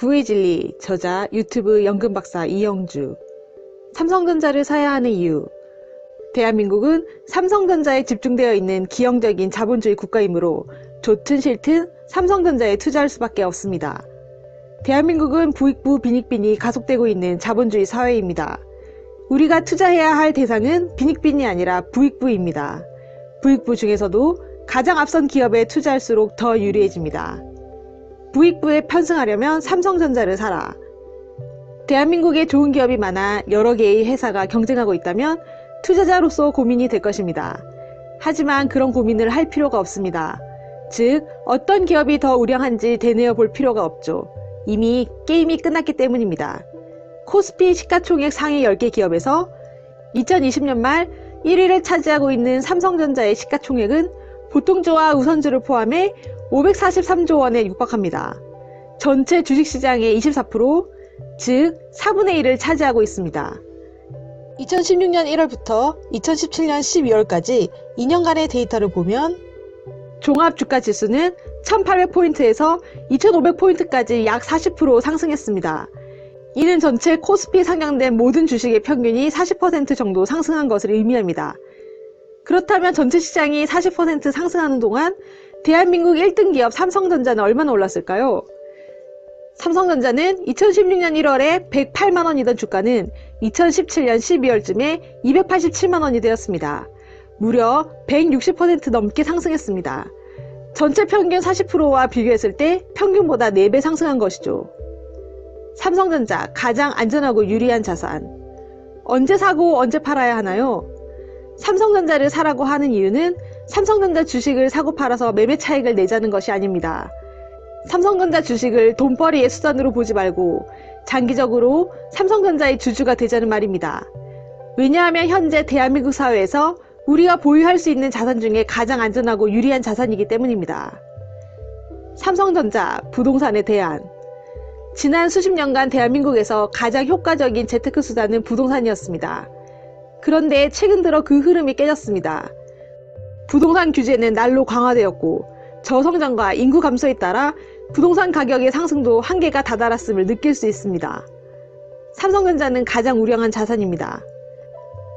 부의 진리 저자 유튜브 연금 박사 이영주 삼성전자를 사야 하는 이유 대한민국은 삼성전자에 집중되어 있는 기형적인 자본주의 국가이므로 좋든 싫든 삼성전자에 투자할 수밖에 없습니다. 대한민국은 부익부 빈익빈이 가속되고 있는 자본주의 사회입니다. 우리가 투자해야 할 대상은 빈익빈이 아니라 부익부입니다. 부익부 중에서도 가장 앞선 기업에 투자할수록 더 유리해집니다. 부익부에 편승하려면 삼성전자를 사라. 대한민국에 좋은 기업이 많아 여러 개의 회사가 경쟁하고 있다면 투자자로서 고민이 될 것입니다. 하지만 그런 고민을 할 필요가 없습니다. 즉, 어떤 기업이 더 우량한지 되뇌어 볼 필요가 없죠. 이미 게임이 끝났기 때문입니다. 코스피 시가총액 상위 10개 기업에서 2020년 말 1위를 차지하고 있는 삼성전자의 시가총액은 보통주와 우선주를 포함해 543조 원에 육박합니다. 전체 주식시장의 24%, 즉 4분의 1을 차지하고 있습니다. 2016년 1월부터 2017년 12월까지 2년간의 데이터를 보면 종합 주가 지수는 1800포인트에서 2500포인트까지 약 40% 상승했습니다. 이는 전체 코스피 상장된 모든 주식의 평균이 40% 정도 상승한 것을 의미합니다. 그렇다면 전체 시장이 40% 상승하는 동안 대한민국 1등 기업 삼성전자는 얼마나 올랐을까요? 삼성전자는 2016년 1월에 108만 원이던 주가는 2017년 12월쯤에 287만 원이 되었습니다. 무려 160% 넘게 상승했습니다. 전체 평균 40%와 비교했을 때 평균보다 4배 상승한 것이죠. 삼성전자 가장 안전하고 유리한 자산. 언제 사고 언제 팔아야 하나요? 삼성전자를 사라고 하는 이유는 삼성전자 주식을 사고 팔아서 매매 차익을 내자는 것이 아닙니다. 삼성전자 주식을 돈벌이의 수단으로 보지 말고 장기적으로 삼성전자의 주주가 되자는 말입니다. 왜냐하면 현재 대한민국 사회에서 우리가 보유할 수 있는 자산 중에 가장 안전하고 유리한 자산이기 때문입니다. 삼성전자 부동산에 대한 지난 수십 년간 대한민국에서 가장 효과적인 재테크 수단은 부동산이었습니다. 그런데 최근 들어 그 흐름이 깨졌습니다. 부동산 규제는 날로 강화되었고 저성장과 인구 감소에 따라 부동산 가격의 상승도 한계가 다다랐음을 느낄 수 있습니다. 삼성전자는 가장 우량한 자산입니다.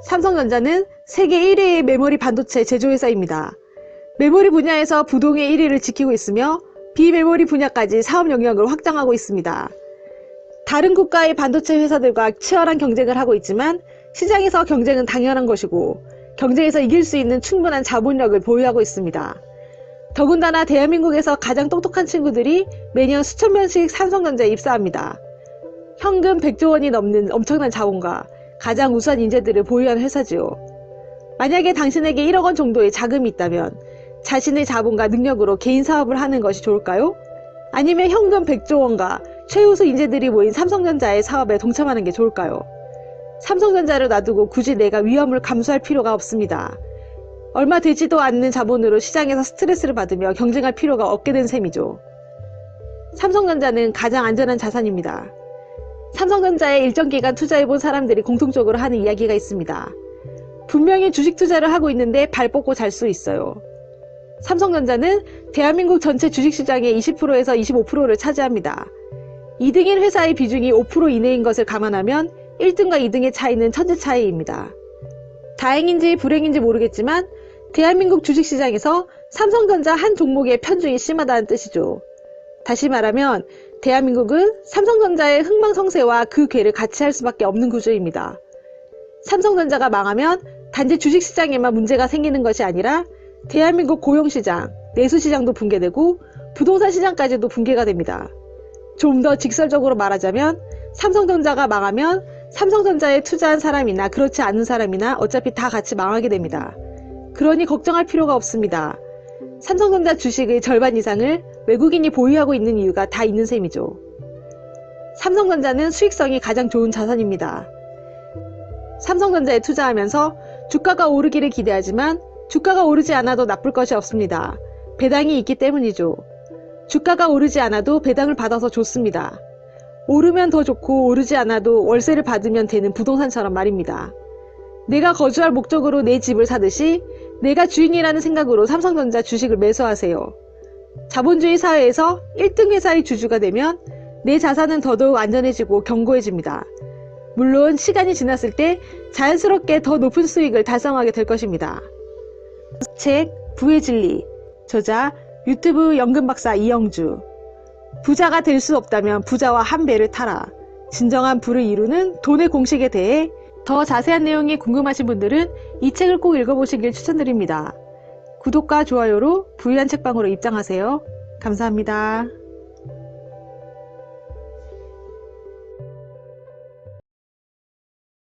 삼성전자는 세계 1위의 메모리 반도체 제조회사입니다. 메모리 분야에서 부동의 1위를 지키고 있으며 비메모리 분야까지 사업 영역을 확장하고 있습니다. 다른 국가의 반도체 회사들과 치열한 경쟁을 하고 있지만 시장에서 경쟁은 당연한 것이고 경쟁에서 이길 수 있는 충분한 자본력을 보유하고 있습니다. 더군다나 대한민국에서 가장 똑똑한 친구들이 매년 수천 명씩 삼성전자에 입사합니다. 현금 100조 원이 넘는 엄청난 자본과 가장 우수한 인재들을 보유한 회사지요. 만약에 당신에게 1억 원 정도의 자금이 있다면 자신의 자본과 능력으로 개인 사업을 하는 것이 좋을까요? 아니면 현금 100조 원과 최우수 인재들이 모인 삼성전자의 사업에 동참하는 게 좋을까요? 삼성전자를 놔두고 굳이 내가 위험을 감수할 필요가 없습니다. 얼마 되지도 않는 자본으로 시장에서 스트레스를 받으며 경쟁할 필요가 없게 된 셈이죠. 삼성전자는 가장 안전한 자산입니다. 삼성전자에 일정 기간 투자해본 사람들이 공통적으로 하는 이야기가 있습니다. 분명히 주식 투자를 하고 있는데 발 뻗고 잘 수 있어요. 삼성전자는 대한민국 전체 주식시장의 20%에서 25%를 차지합니다. 2등인 회사의 비중이 5% 이내인 것을 감안하면 1등과 2등의 차이는 천재 차이입니다. 다행인지 불행인지 모르겠지만 대한민국 주식시장에서 삼성전자 한 종목의 편중이 심하다는 뜻이죠. 다시 말하면 대한민국은 삼성전자의 흥망성쇠와 그 괴를 같이 할 수밖에 없는 구조입니다. 삼성전자가 망하면 단지 주식시장에만 문제가 생기는 것이 아니라 대한민국 고용시장, 내수시장도 붕괴되고 부동산 시장까지도 붕괴가 됩니다. 좀 더 직설적으로 말하자면 삼성전자가 망하면 삼성전자에 투자한 사람이나 그렇지 않은 사람이나 어차피 다 같이 망하게 됩니다. 그러니 걱정할 필요가 없습니다. 삼성전자 주식의 절반 이상을 외국인이 보유하고 있는 이유가 다 있는 셈이죠. 삼성전자는 수익성이 가장 좋은 자산입니다. 삼성전자에 투자하면서 주가가 오르기를 기대하지만 주가가 오르지 않아도 나쁠 것이 없습니다. 배당이 있기 때문이죠. 주가가 오르지 않아도 배당을 받아서 좋습니다. 오르면 더 좋고 오르지 않아도 월세를 받으면 되는 부동산처럼 말입니다. 내가 거주할 목적으로 내 집을 사듯이 내가 주인이라는 생각으로 삼성전자 주식을 매수하세요. 자본주의 사회에서 1등 회사의 주주가 되면 내 자산은 더더욱 안전해지고 견고해집니다. 물론 시간이 지났을 때 자연스럽게 더 높은 수익을 달성하게 될 것입니다. 책 부의 진리 저자 유튜브 연금 박사 이영주 부자가 될 수 없다면 부자와 한 배를 타라. 진정한 부를 이루는 돈의 공식에 대해 더 자세한 내용이 궁금하신 분들은 이 책을 꼭 읽어보시길 추천드립니다. 구독과 좋아요로 부유한 책방으로 입장하세요. 감사합니다.